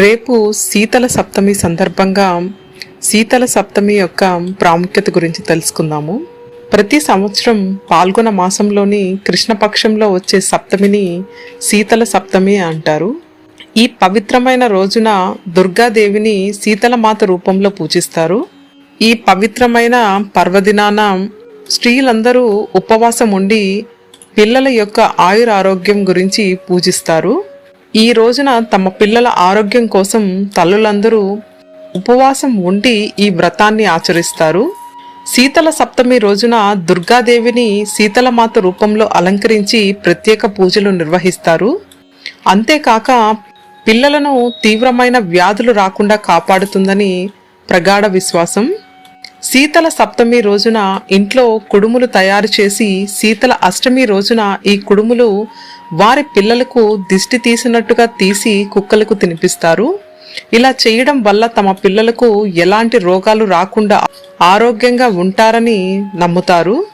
రేపు శీతల సప్తమి సందర్భంగా శీతల సప్తమి యొక్క ప్రాముఖ్యత గురించి తెలుసుకుందాము. ప్రతి సంవత్సరం పాల్గొన మాసంలోని కృష్ణపక్షంలో వచ్చే సప్తమిని శీతల సప్తమి అంటారు. ఈ పవిత్రమైన రోజున దుర్గాదేవిని శీతలమాత రూపంలో పూజిస్తారు. ఈ పవిత్రమైన పర్వదినాన స్త్రీలందరూ ఉపవాసం ఉండి పిల్లల యొక్క ఆయురారోగ్యం గురించి పూజిస్తారు. ఈ రోజున తమ పిల్లల ఆరోగ్యం కోసం తల్లులందరూ ఉపవాసం ఉండి ఈ వ్రతాన్ని ఆచరిస్తారు. శీతల సప్తమి రోజున దుర్గాదేవిని శీతలమాత రూపంలో అలంకరించి ప్రత్యేక పూజలు నిర్వహిస్తారు. అంతేకాక పిల్లలను తీవ్రమైన వ్యాధులు రాకుండా కాపాడుతుందని ప్రగాఢ విశ్వాసం. శీతల సప్తమి రోజున ఇంట్లో కుడుములు తయారు చేసి శీతల అష్టమి రోజున ఈ కుడుములు వారి పిల్లలకు దిష్టి తీసినట్టుగా తీసి కుక్కలకు తినిపిస్తారు. ఇలా చేయడం వల్ల తమ పిల్లలకు ఎలాంటి రోగాలు రాకుండా ఆరోగ్యంగా ఉంటారని నమ్ముతారు.